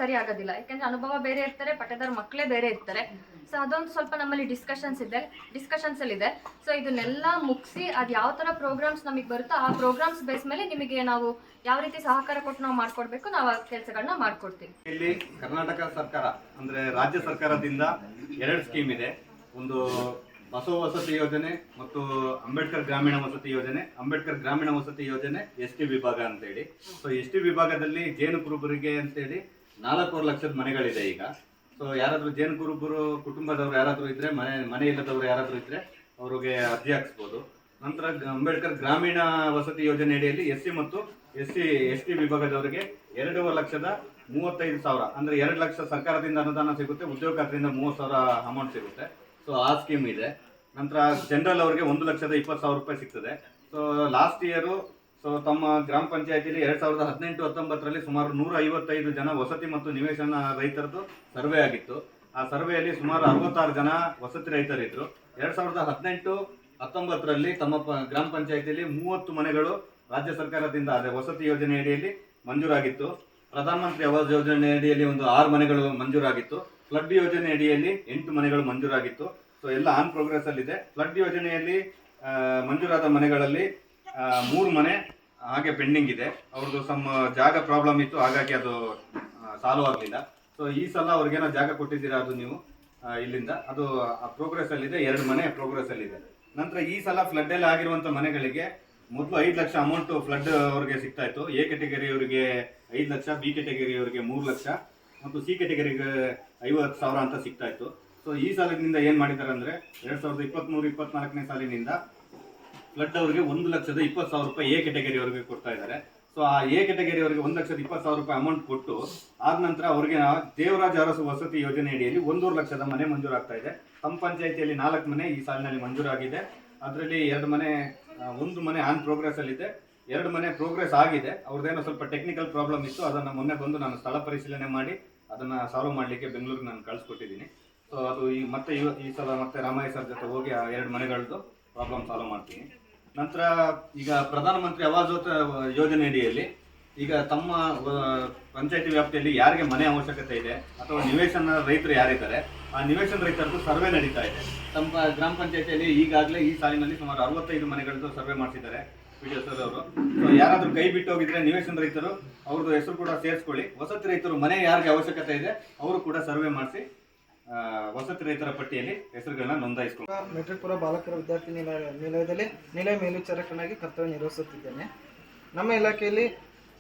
ಸರಿ ಆಗೋದಿಲ್ಲ. ಯಾಕೆಂದ್ರೆ ಅನುಭವ ಬೇರೆ ಇರ್ತಾರೆ ಪಟ್ಟೆದಾರ ಮಕ್ಕಳೇ ಬೇರೆ ಇರ್ತಾರೆ. ಸೊ ಅದೊಂದು ಸ್ವಲ್ಪ ನಮ್ಮಲ್ಲಿ ಡಿಸ್ಕಷನ್ಸ್ ಇದೆ. ಡಿಸ್ಕಷನ್ಸ್ ಅಲ್ಲಿ ಇದೆ. ಸೊ ಇದನ್ನೆಲ್ಲ ಮುಗಿಸಿ ಅದು ಯಾವ ಥರ ಪ್ರೋಗ್ರಾಮ್ಸ್ ನಮಗೆ ಬರುತ್ತೋ ಆ ಪ್ರೋಗ್ರಾಮ್ಸ್ ಬೇಸ್ ಮೇಲೆ ನಿಮಗೆ ನಾವು ಯಾವ ರೀತಿ ಸಹಕಾರ ಕೊಟ್ಟು ನಾವು ಮಾಡ್ಕೊಡ್ಬೇಕು, ನಾವು ಆ ಕೆಲಸಗಳನ್ನ ಮಾಡ್ಕೊಡ್ತೀವಿ. ಇಲ್ಲಿ ಕರ್ನಾಟಕ ಸರ್ಕಾರ, ಅಂದ್ರೆ ರಾಜ್ಯ ಸರ್ಕಾರದಿಂದ ಎರಡು ಸ್ಕೀಮ್ ಇದೆ. ಒಂದು ಬಸವ ವಸತಿ ಯೋಜನೆ ಮತ್ತು ಅಂಬೇಡ್ಕರ್ ಗ್ರಾಮೀಣ ವಸತಿ ಯೋಜನೆ. ಅಂಬೇಡ್ಕರ್ ಗ್ರಾಮೀಣ ವಸತಿ ಯೋಜನೆ ಎಸ್ ಟಿ ವಿಭಾಗ ಅಂತೇಳಿ. ಸೊ ಎಸ್ ಟಿ ವಿಭಾಗದಲ್ಲಿ ಜೇನು ಕುರುಬರಿಗೆ ಅಂತೇಳಿ ನಾಲ್ಕೂವರೆ ಲಕ್ಷದ ಮನೆಗಳಿದೆ ಈಗ. ಸೊ ಯಾರಾದರೂ ಜೇನು ಕುರುಬರು, ಕುಟುಂಬದವರು ಯಾರಾದರೂ ಇದ್ದರೆ ಮನೆ ಮನೆ ಇಲ್ಲದವರು ಯಾರಾದರೂ ಇದ್ದರೆ ಅವ್ರಿಗೆ ಅರ್ಜಿ ಹಾಕ್ಸ್ಬೋದು. ನಂತರ ಅಂಬೇಡ್ಕರ್ ಗ್ರಾಮೀಣ ವಸತಿ ಯೋಜನೆ ಅಡಿಯಲ್ಲಿ ಎಸ್ ಸಿ ಮತ್ತು ಎಸ್ ಸಿ ಎಸ್ ಟಿ ವಿಭಾಗದವರಿಗೆ ಎರಡೂವರೆ ಲಕ್ಷದ ಮೂವತ್ತೈದು ಸಾವಿರ, ಅಂದ್ರೆ ಎರಡು ಲಕ್ಷ ಸರ್ಕಾರದಿಂದ ಅನುದಾನ ಸಿಗುತ್ತೆ ಉದ್ಯೋಗ ಖಾತೆಯಿಂದ ಮೂವತ್ತು ಸಾವಿರ ಅಮೌಂಟ್ ಸಿಗುತ್ತೆ. ಸೊ ಆ ಸ್ಕೀಮ್ ಇದೆ. ನಂತರ ಜನರಲ್ ಅವರಿಗೆ ಒಂದು ಲಕ್ಷದ ಇಪ್ಪತ್ತು ಸಾವಿರ ರೂಪಾಯಿ ಸಿಗ್ತದೆ. ಸೊ ಲಾಸ್ಟ್ ಇಯರು ಸೊ ತಮ್ಮ ಗ್ರಾಮ ಪಂಚಾಯತಿಯಲ್ಲಿ ಎರಡ್ ಸಾವಿರದ ಹದಿನೆಂಟು, ಹತ್ತೊಂಬತ್ತರಲ್ಲಿ ಸುಮಾರು ನೂರ ಐವತ್ತೈದು ಜನ ವಸತಿ ಮತ್ತು ನಿವೇಶನ ರೈತರದ್ದು ಸರ್ವೆ ಆಗಿತ್ತು. ಆ ಸರ್ವೆಯಲ್ಲಿ ಸುಮಾರು ಅರವತ್ತಾರು ಜನ ವಸತಿ ರೈತರಿದ್ರು. ಎರಡ್ ಸಾವಿರದ ಹದಿನೆಂಟು, ಹತ್ತೊಂಬತ್ತರಲ್ಲಿ ತಮ್ಮ ಗ್ರಾಮ ಪಂಚಾಯತಿಯಲ್ಲಿ ಮೂವತ್ತು ಮನೆಗಳು ರಾಜ್ಯ ಸರ್ಕಾರದಿಂದ ಅದೇ ವಸತಿ ಯೋಜನೆ ಅಡಿಯಲ್ಲಿ ಮಂಜೂರಾಗಿತ್ತು. ಪ್ರಧಾನಮಂತ್ರಿ ಆವಾಸ್ ಯೋಜನೆ ಅಡಿಯಲ್ಲಿ ಒಂದು ಆರು ಮನೆಗಳು ಮಂಜೂರಾಗಿತ್ತು. ಫ್ಲಡ್ ಯೋಜನೆ ಅಡಿಯಲ್ಲಿ ಎಂಟು ಮನೆಗಳು ಮಂಜೂರಾಗಿತ್ತು. ಸೊ ಎಲ್ಲ ಆನ್ ಪ್ರೋಗ್ರೆಸ್ ಅಲ್ಲಿ ಇದೆ ಫ್ಲಡ್ ಯೋಜನೆಯಲ್ಲಿ ಮಂಜೂರಾದ ಮನೆಗಳಲ್ಲಿ ಮೂರು ಮನೆ ಹಾಗೆ ಪೆಂಡಿಂಗ್ ಇದೆ. ಅವ್ರದ್ದು ಸಮ್ ಜಾಗ ಪ್ರಾಬ್ಲಮ್ ಇತ್ತು, ಹಾಗಾಗಿ ಅದು ಸಾಲು ಆಗಲಿಲ್ಲ. ಸೊ ಈ ಸಲ ಅವ್ರಿಗೇನೋ ಜಾಗ ಕೊಟ್ಟಿದ್ದೀರಾ ಅದು ನೀವು ಇಲ್ಲಿಂದ. ಅದು ಪ್ರೋಗ್ರೆಸ್ ಅಲ್ಲಿದೆ, ಎರಡು ಮನೆ ಪ್ರೋಗ್ರೆಸ್ ಅಲ್ಲಿದೆ. ನಂತರ ಈ ಸಲ ಫ್ಲಡ್ ಅಲ್ಲಿ ಆಗಿರುವಂತ ಮನೆಗಳಿಗೆ ಮೊದಲು ಐದು ಲಕ್ಷ ಅಮೌಂಟ್ ಫ್ಲಡ್ ಅವ್ರಿಗೆ ಸಿಗ್ತಾ ಇತ್ತು. ಎ ಕೆಟಗರಿ ಅವರಿಗೆ ಐದು ಲಕ್ಷ ಬಿ ಕೆಟಗರಿ ಅವರಿಗೆ ಮೂರು ಲಕ್ಷ, ಮತ್ತು ಸಿ ಕೆಟಗರಿಗೆ ಐವತ್ತು ಸಾವಿರ ಅಂತ ಸಿಗ್ತಾ ಇತ್ತು. ಸೊ ಈ ಸಾಲಿನಿಂದ ಏನು ಮಾಡಿದ್ದಾರೆ ಅಂದ್ರೆ ಎರಡ್ ಸಾವಿರದ ಇಪ್ಪತ್ಮೂರು, ಇಪ್ಪತ್ನಾಲ್ಕನೇ ಸಾಲಿನಿಂದ ಫ್ಲಡ್ ಅವರಿಗೆ ಒಂದು ಲಕ್ಷದ ಇಪ್ಪತ್ತು ಸಾವಿರ ರೂಪಾಯಿ ಎ ಕೆಟಗರಿ ಅವರಿಗೆ ಕೊಡ್ತಾ ಇದ್ದಾರೆ. ಸೊ ಆ ಎ ಕೆಟಗರಿ ಅವರಿಗೆ ಒಂದು ಲಕ್ಷದ ಇಪ್ಪತ್ತು ಸಾವಿರ ರೂಪಾಯಿ ಅಮೌಂಟ್ ಕೊಟ್ಟು, ಆದ ನಂತರ ಅವರಿಗೆ ದೇವರಾಜ ಅರಸು ವಸತಿ ಯೋಜನೆ ಅಡಿಯಲ್ಲಿ ಒಂದೂವರೆ ಲಕ್ಷದ ಮನೆ ಮಂಜೂರಾಗ್ತಾ ಇದೆ. ತಮ್ಮ ಪಂಚಾಯಿತಿಯಲ್ಲಿ ನಾಲ್ಕು ಮನೆ ಈ ಸಾಲಿನಲ್ಲಿ ಮಂಜೂರಾಗಿದೆ. ಅದರಲ್ಲಿ ಎರಡು ಮನೆ ಒಂದು ಮನೆ ಆನ್ ಪ್ರೋಗ್ರೆಸ್ ಅಲ್ಲಿದೆ. ಎರಡು ಮನೆ ಪ್ರೋಗ್ರೆಸ್ ಆಗಿದೆ. ಅವ್ರದ್ದೇನೋ ಸ್ವಲ್ಪ ಟೆಕ್ನಿಕಲ್ ಪ್ರಾಬ್ಲಮ್ ಇತ್ತು. ಅದನ್ನು ಮೊನ್ನೆ ಬಂದು ನಾನು ಸ್ಥಳ ಪರಿಶೀಲನೆ ಮಾಡಿ, ಅದನ್ನ ಸಾಲ್ವ್ ಮಾಡಲಿಕ್ಕೆ ಬೆಂಗಳೂರಿಗೆ ನಾನು ಕಳಿಸ್ಕೊಟ್ಟಿದ್ದೀನಿ. ಸೊ ಅದು ಈ ಮತ್ತೆ ಈ ಸಲ ಮತ್ತೆ ರಾಮಯ್ಯ ಸರ್ ಜೊತೆ ಹೋಗಿ ಆ ಎರಡು ಮನೆಗಳದ್ದು ಪ್ರಾಬ್ಲಮ್ ಸಾಲ್ವ್ ಮಾಡ್ತೀನಿ. ನಂತರ ಈಗ ಪ್ರಧಾನಮಂತ್ರಿ ಆವಾಸ್ ಯೋಜನೆ ಅಡಿಯಲ್ಲಿ ಈಗ ತಮ್ಮ ಪಂಚಾಯತಿ ವ್ಯಾಪ್ತಿಯಲ್ಲಿ ಯಾರಿಗೆ ಮನೆ ಅವಶ್ಯಕತೆ ಇದೆ ಅಥವಾ ನಿವೇಶನ ರೈತರು ಯಾರಿದ್ದಾರೆ, ಆ ನಿವೇಶನ ರೈತರದ್ದು ಸರ್ವೆ ನಡೀತಾ ಇದೆ. ತಮ್ಮ ಗ್ರಾಮ ಪಂಚಾಯತಿಯಲ್ಲಿ ಈಗಾಗಲೇ ಈ ಸಾಲಿನಲ್ಲಿ ಸುಮಾರು ಅರವತ್ತೈದು ಮನೆಗಳದ್ದು ಸರ್ವೆ ಮಾಡ್ತಿದ್ದಾರೆ ಅವರು. ಯಾರಾದ್ರೂ ಕೈ ಬಿಟ್ಟು ಹೋಗಿದ್ರೆ ನಿವೇಶನ ರೈತರು ಅವ್ರದ್ದು ಹೆಸರು ಕೂಡ ಸೇರಿಸ್ಕೊಳ್ಳಿ. ವಸತಿ ರೈತರು ಮನೆ ಯಾರಿಗೆ ಅವಶ್ಯಕತೆ ಇದೆ, ಅವರು ಕೂಡ ಸರ್ವೆ ಮಾಡಿಸಿ ವಸತಿ ರೈತರ ಪಟ್ಟಿಯಲ್ಲಿ ಹೆಸರುಗಳನ್ನ ನೋಂದಾಯಿಸಿಕೊಂಡು ಮೆಟ್ರಿಕ್ ಪೂರ್ವ ಬಾಲಕರ ವಿದ್ಯಾರ್ಥಿ ನಿಲಯ, ನಿಲಯದಲ್ಲಿ ನಿಲಯ ಮೇಲ್ವಿಚಾರಕನಾಗಿ ಕರ್ತವ್ಯ ನಿರ್ವಹಿಸುತ್ತಿದ್ದೇನೆ. ನಮ್ಮ ಇಲಾಖೆಯಲ್ಲಿ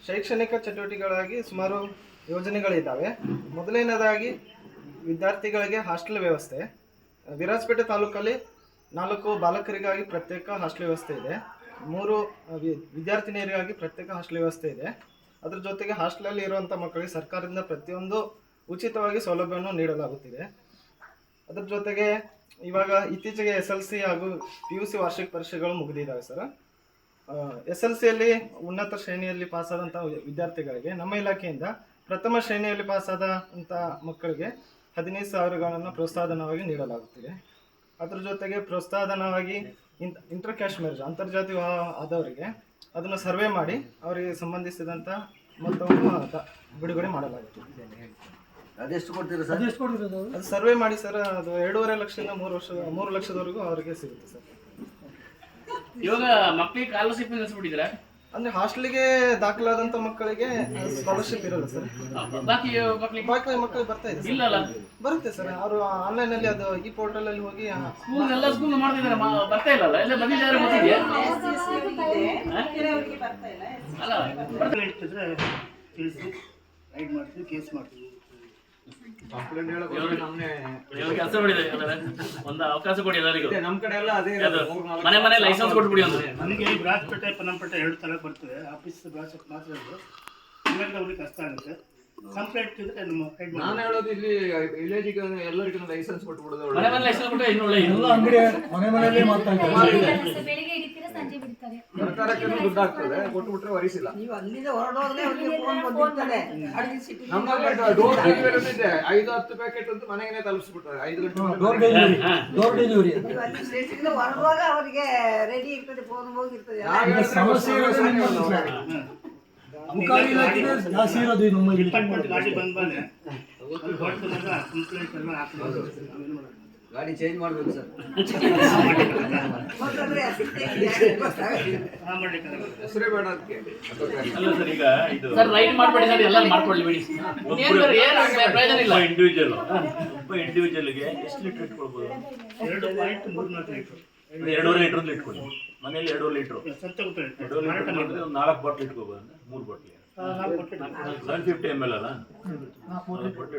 ಶೈಕ್ಷಣಿಕ ಚಟುವಟಿಕೆಗಳಾಗಿ ಸುಮಾರು ಯೋಜನೆಗಳಿದ್ದಾವೆ. ಮೊದಲನೇದಾಗಿ ವಿದ್ಯಾರ್ಥಿಗಳಿಗೆ ಹಾಸ್ಟೆಲ್ ವ್ಯವಸ್ಥೆ. ವಿರಾಜಪೇಟೆ ತಾಲೂಕಲ್ಲಿ ನಾಲ್ಕು ಬಾಲಕರಿಗಾಗಿ ಪ್ರತ್ಯೇಕ ಹಾಸ್ಟೆಲ್ ವ್ಯವಸ್ಥೆ ಇದೆ. ಮೂರು ವಿದ್ಯಾರ್ಥಿನಿಯರಿಗಾಗಿ ಪ್ರತ್ಯೇಕ ಹಾಸ್ಟೆಲ್ ವ್ಯವಸ್ಥೆ ಇದೆ. ಅದ್ರ ಜೊತೆಗೆ ಹಾಸ್ಟೆಲಲ್ಲಿ ಇರುವಂಥ ಮಕ್ಕಳಿಗೆ ಸರ್ಕಾರದಿಂದ ಪ್ರತಿಯೊಂದು ಉಚಿತವಾಗಿ ಸೌಲಭ್ಯವನ್ನು ನೀಡಲಾಗುತ್ತಿದೆ. ಅದರ ಜೊತೆಗೆ ಇವಾಗ ಇತ್ತೀಚೆಗೆ ಎಸ್ ಎಲ್ ಸಿ ಹಾಗೂ ಪಿ ಯು ಸಿ ವಾರ್ಷಿಕ ಪರೀಕ್ಷೆಗಳು ಮುಗಿದಿದ್ದಾವೆ ಸರ್. ಎಸ್ ಎಲ್ ಸಿಯಲ್ಲಿ ಉನ್ನತ ಶ್ರೇಣಿಯಲ್ಲಿ ಪಾಸಾದಂಥ ವಿದ್ಯಾರ್ಥಿಗಳಿಗೆ ನಮ್ಮ ಇಲಾಖೆಯಿಂದ ಪ್ರಥಮ ಶ್ರೇಣಿಯಲ್ಲಿ ಪಾಸಾದ ಅಂಥ ಮಕ್ಕಳಿಗೆ ಹದಿನೈದು ಸಾವಿರಗಳನ್ನು ಪ್ರೋತ್ಸಾಹನವಾಗಿ ನೀಡಲಾಗುತ್ತಿದೆ. ಅದರ ಜೊತೆಗೆ ಪ್ರೋತ್ಸಾಹನವಾಗಿ ಇಂಟ್ ಇಂಟರ್ ಕ್ಯಾಶ್ ಮ್ಯಾರೇಜ್ ಅಂತರ್ಜಾತಿ ಆದವರಿಗೆ ಅದನ್ನು ಸರ್ವೆ ಮಾಡಿ ಅವರಿಗೆ ಸಂಬಂಧಿಸಿದಂಥ ಮೊತ್ತವನ್ನು ಬಿಡುಗಡೆ ಮಾಡಲಾಗುತ್ತದೆ. ಅದೆಷ್ಟು ಕೊಡ್ತೀರಾ ಸರ್? ಅದು ಸರ್ವೆ ಮಾಡಿ ಸರ್ ಅದು ಎರಡೂವರೆ ಲಕ್ಷದಿಂದ ಮೂರು ವರ್ಷ ಮೂರು ಲಕ್ಷದವರೆಗೂ ಅವರಿಗೆ ಸಿಗುತ್ತೆ ಸರ್. ಇವಾಗ ಮಕ್ಕಳಿಗೆ ಸ್ಕಾಲರ್ಶಿಪ್ ನಿಲ್ಲಿಸ್ಬಿಟ್ಟಿದ್ರೆ ಅಂದ್ರೆ ಹಾಸ್ಟೆಲ್ಗೆ ದಾಖಲಾದಂತ ಮಕ್ಕಳಿಗೆ ಸ್ಕಾಲರ್ಶಿಪ್ ಇರಲ್ಲ ಸರ್. ಬಾಕಿ ಮಕ್ಕಳಿಗೆ ಬಾಕಿ ಮಕ್ಕಳಿಗೆ ಬರ್ತಾ ಇದೆ ಇಲ್ಲ ಬರುತ್ತೆ ಸರ್. ಅವರು ಆನ್ಲೈನ್ ಅಲ್ಲಿ ಅದು ಈ ಪೋರ್ಟಲ್ ಅಲ್ಲಿ ಹೋಗಿ ಸ್ಕೂಲ್ ಎಲ್ಲ ಸ್ಕೂಲ್ ಮಾಡ್ತಿದ್ದಾರೆ ಬರ್ತಾ ಇಲ್ಲ ಅಲ್ಲ? ಎಲ್ಲ ಬಂದಿದ್ದಾರೆ ಗೊತ್ತಿದೆಯಾ ಅಲ್ಲ ಇವಾಗ ಕೆಲಸ ಒಂದು ಅವಕಾಶ ಕೊಡಿ ಎಲ್ಲರಿಗೂ. ನಮ್ ಕಡೆ ಎಲ್ಲ ಅದೇ ಮನೆ ಮನೆ ಲೈಸೆನ್ಸ್ ಕೊಟ್ಬಿಡಿ ಅಂದ್ರೆ. ನಮಗೆ ಬ್ರಾಸ್ಪೇಟೆ ಪನ್ನಂಪೇಟೆ ಎರಡು ತಲೆ ಬರ್ತದೆ. ಆಫೀಸ್ ಬ್ರಾಸ್ ಮಾತ್ರ ಅವ್ರಿಗೆ ಕಷ್ಟ ಆಗುತ್ತೆ. ಕಂಪ್ಲೇಂಟ್ ನಾನು ಹೇಳೋದು ಇಲ್ಲಿ ವಿಲೇಜಿಗೆ ಎಲ್ಲರಿಗೂ ಲೈಸೆನ್ಸ್ ಕೊಟ್ಬಿಡೋದು ಮನೆ ಮನೆ ಲೈಸೆನ್ಸ್ ಕೊಟ್ಟರೆ ಇನ್ನೂ ಒಳ್ಳೆ ಇದು. ಬೆಳಿಗ್ಗೆ ಹಿಡಿತೀರಾ ಸಂಜೆ ಬಿಡ್ತಾರೆ? ಸರ್ಕಾರಕ್ಕೆ ದುಡ್ಡು ಆಗ್ತದೆ ಕೊಟ್ಬಿಟ್ರೆ ವರಿಸಿಲ್ಲ ನೀವು ಅಲ್ಲಿಂದ ಹೊರಡೋದ್ರೆ ಅವರಿಗೆ ಫೋನ್ ಬಂದಿರ್ತಾರೆ ನಮ್ಮಲ್ಲಿ ಡೋರ್ ಡೆಲಿವರಿ ಇದೆ. ಐದು ಹತ್ತು ಪ್ಯಾಕೆಟ್ ಅಂತ ಮನೆಗೆ ತಲುಪಿಸ್ಬಿಟ್ರೆ ಐದು ಗಂಟೆ ಡೋರ್ ಡೆಲಿವರಿ ನೀವು ಅಲ್ಲಿ ಸ್ಟೇಷನ್ಗೆ ಹೊರಡುವಾಗ ಅವರಿಗೆ ರೆಡಿ ಇರ್ತದೆ ಫೋನ್ ಹೋಗಿರ್ತದೆ. ಡಿಪಾರ್ಟ್ಮೆಂಟ್ ಗಾಡಿ ಕಂಪ್ಲೇಂಟ್ ಎಲ್ಲ ಹಾಕ್ಬೋದು. ಚೇಂಜ್ ಮಾಡ್ಬೇಕು ಸರ್. ಆ ಮಾಡ್ಲಿಕ್ಕೆ ಆಗಲ್ಲ. ಹೆಸರೇ ಬೇಡ ಅದಕ್ಕೆ. ಅಲ್ಲ ಸರ್ ಈಗ ಇದು ಸರ್ ರೈಟ್ ಮಾಡ್ಬೇಡಿ ಸರ್ ಎಲ್ಲ ಮಾಡ್ಕೊಳ್ಳಿ ಬಿಡಿ. ಏನ್ ಬೇರೆ- ಪ್ರಯೋಜನ ಇಲ್ಲ. ಒಬ್ಬ ಇಂಡಿವಿಜುವಲ್ ಒಬ್ಬ ಇಂಡಿವಿಜುವಲ್ಗೆ ಎಷ್ಟು ಲೀಟರ್ ಇಟ್ಕೊಳ್ಬೋದು? ಎರಡು ಪಾಯಿಂಟ್ ಮೂರು ನಾಲ್ಕು ಲೀಟ್ರು ಎರಡೂವರೆ ಲೀಟರ್ ಇಟ್ಕೊಳ್ಳಿ. ಮನೇಲಿ ಎರಡೂವರೆ ಲೀಟರ್. ಸ್ವಂತ ಲೀಟ್ರ್ ಮಾಡಿದ್ರೆ ಒಂದು ನಾಲ್ಕು ಬಾಟ್ಲ್ ಇಟ್ಕೋಬೋದು ಮೂರು ಬಾಟ್ಲಿ. ಸೆವೆನ್ ಫಿಫ್ಟಿ ಎಂ ಎಲ್ ಅಲ್ಲ? ನಾಲ್ಕು ಬಾಟ್ಲ್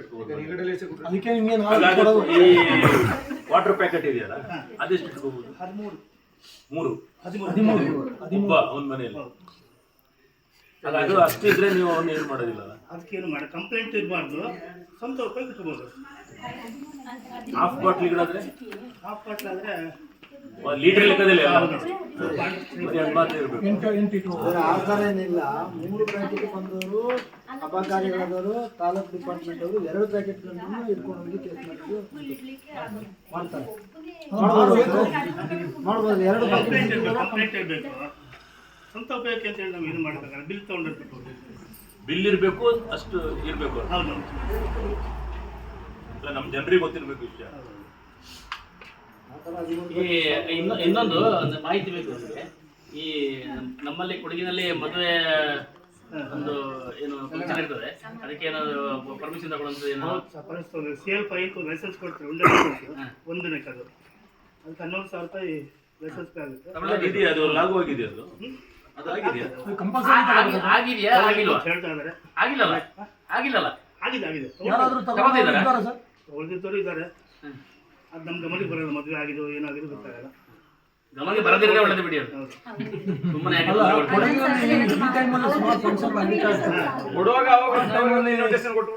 ಅದಕ್ಕೆ ನಿಮ್ಗೆ ಹಾಗಾದ್ರೆ ಈ ವಾಟರ್ ಪ್ಯಾಕೆಟ್ ಇದೆಯಲ್ಲ ಅದೆಷ್ಟು ಇಟ್ಕೋಬೋದು? ಹದಿಮೂರು. ಮೂರು. ಹದಿಮೂರು. ಒಂದ್ ಮನೆಯಲ್ಲಿ. ಅಲ್ಲ ಅದು ಅಷ್ಟಿದ್ರೆ ನೀವು ಅವ್ನು ಏನು ಮಾಡೋದಿಲ್ಲ ಅದಕ್ಕೇನು ಮಾಡಿ ಕಂಪ್ಲೇಂಟ್ ಇರಬಾರ್ದು ಸ್ವಂತ ಉಪಯೋಗ ಇಟ್ಕೋಬೋದು. ಹಾಫ್ ಬಾಟ್ಲಿಗಳಾದ್ರೆ ಹಾಫ್ ಬಾಟ್ಲ್ ಆದರೆ ಲೀಟರ್ ಲೆಕ್ಕದಲ್ಲಿ ಏನಿಲ್ಲ ಮೂರು ಪ್ಯಾಕೆಟ್ ಬಂದವರು ಅಪಕಾರಿಗಳಾದವರು ತಾಲೂಕ್ ಡಿಪಾರ್ಟ್ಮೆಂಟ್ ಅವರು ಎರಡು ಇಟ್ಕೊಂಡು ಹೋಗಿ ಕೇಸ್ ಮಾಡಿದ್ರು ಮಾಡ್ತಾರೆ. ಮಾಡ್ಬೋದು. ಮಾಡ್ಬೋದು. ಎರಡು ಪ್ಯಾಕೆಟ್ ಅಂತ ಹೇಳಿ ನಾವು ಏನು ಬಿಲ್ ಇರ್ಬೇಕು ಬಿಲ್ ಇರಬೇಕು ಅಷ್ಟು ಇರಬೇಕು. ಹೌದು. ನಮ್ಮ ಜನರಿಗೆ ಗೊತ್ತಿರಬೇಕು ವಿಷಯ. ಈ ಇನ್ನು ಇನ್ನೊಂದು ಒಂದು ಮಾಹಿತಿ ಬೇಕು ನಮಗೆ. ಈ ನಮ್ಮಲ್ಲಿ ಕೊಡಗಿನಲ್ಲಿ ಮದುವೆ ಒಂದು ಏನು ಫಂಕ್ಷನ್ ಇರ್ತದೆ ಅದಕ್ಕೆ ಏನಾದ್ರು ಪರ್ಮಿಷನ್ ತಗೊಳ್ಳೋದು ಏನು? ಸಿ ಎಲ್ ಫೈವ್ ಲೈಸೆನ್ಸ್ ಕೊಡ್ತಾರೆ ಒಂದೇ ನೆಕ್ ಅದು. ಅದಕ್ಕೆ ಹನ್ನೊಂದು ಸಾವಿರ ರೂಪಾಯಿ ಲೈಸೆನ್ಸ್ ಆಗುತ್ತೆ. ತಮಿಳ್ನಾಡು ಇದೆಯಾ ಅದು? ಲಾಗು ಆಗಿದೆ ಅದು? ಅದು ಆಗಿದೆಯಾ ಆಗಿ- ಆಗಿದೆಯಾ? ಆಗಿಲ್ವಾ? ಹೇಳ್ತಾ ಇದ್ದಾರೆ. ಆಗಿಲ್ಲಲ್ಲ? ಆಗಿಲ್ಲಲ್ಲ? ಆಗಿದೆ ಆಗಿದೆ. ತಗೊಂಡಿದ್ದಾರಾ? ಉಳಿದಿದ್ದವರು ಇದ್ದಾರೆ. ಅದು ನಮ್ಮ ಗಮನಕ್ಕೆ ಬರಲ್ಲ ಮದುವೆ ಆಗಿದೋ ಏನಾಗಿದೋ ಗೊತ್ತಾಗಲ್ಲ. ಗಮನಕ್ಕೆ ಒಳ್ಳೇದು ಬಿಡಿ ಅದು ಸುಮ್ಮನೆ ಕೊಡುವಾಗ ಅವಾಗ